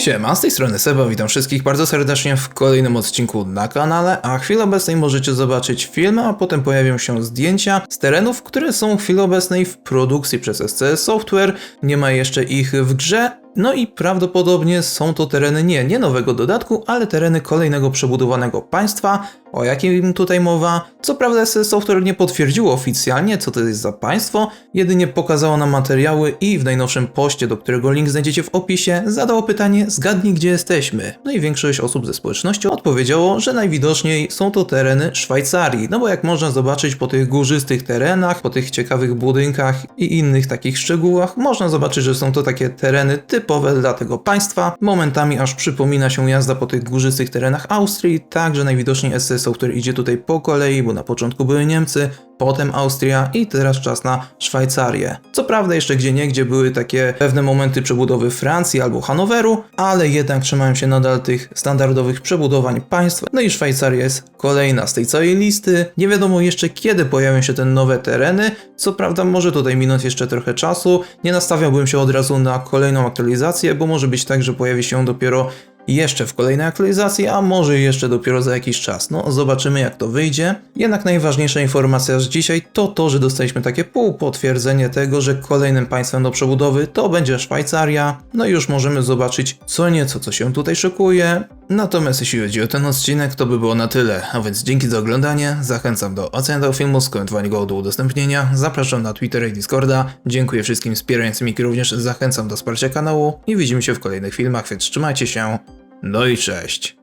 Siema, z tej strony Seba, witam wszystkich bardzo serdecznie w kolejnym odcinku na kanale, a w chwili obecnej możecie zobaczyć filmy, a potem pojawią się zdjęcia z terenów, które są w chwili obecnej w produkcji przez SCS Software, nie ma jeszcze ich w grze, no i prawdopodobnie są to tereny nie, nie nowego dodatku, ale tereny kolejnego przebudowanego państwa, o jakim tutaj mowa. Co prawda SCS Software nie potwierdziło oficjalnie, co to jest za państwo, jedynie pokazało nam materiały i w najnowszym poście, do którego link znajdziecie w opisie, zadało pytanie zgadnij gdzie jesteśmy. No i większość osób ze społeczności odpowiedziało, że najwidoczniej są to tereny Szwajcarii, no bo jak można zobaczyć po tych górzystych terenach, po tych ciekawych budynkach i innych takich szczegółach, można zobaczyć, że są to takie tereny typowe dla tego państwa. Momentami aż przypomina się jazda po tych górzystych terenach Austrii, także najwidoczniej SCS Software idzie tutaj po kolei, bo na początku były Niemcy, potem Austria i teraz czas na Szwajcarię. Co prawda jeszcze gdzie niegdzie były takie pewne momenty przebudowy Francji albo Hanoweru, ale jednak trzymają się nadal tych standardowych przebudowań państw. No i Szwajcaria jest kolejna z tej całej listy. Nie wiadomo jeszcze kiedy pojawią się te nowe tereny, co prawda może tutaj minąć jeszcze trochę czasu. Nie nastawiałbym się od razu na kolejną aktualizację, bo może być tak, że pojawi się dopiero jeszcze w kolejnej aktualizacji, a może jeszcze dopiero za jakiś czas. No, zobaczymy jak to wyjdzie. Jednak najważniejsza informacja z dzisiaj to to, że dostaliśmy takie półpotwierdzenie tego, że kolejnym państwem do przebudowy to będzie Szwajcaria. No i już możemy zobaczyć co nieco, co się tutaj szykuje. Natomiast jeśli chodzi o ten odcinek, to by było na tyle. A więc dzięki za oglądanie, zachęcam do oceny tego filmu, skomentowania go do udostępnienia, zapraszam na Twittera i Discorda, dziękuję wszystkim wspierającym i również zachęcam do wsparcia kanału i widzimy się w kolejnych filmach, więc trzymajcie się, no i cześć.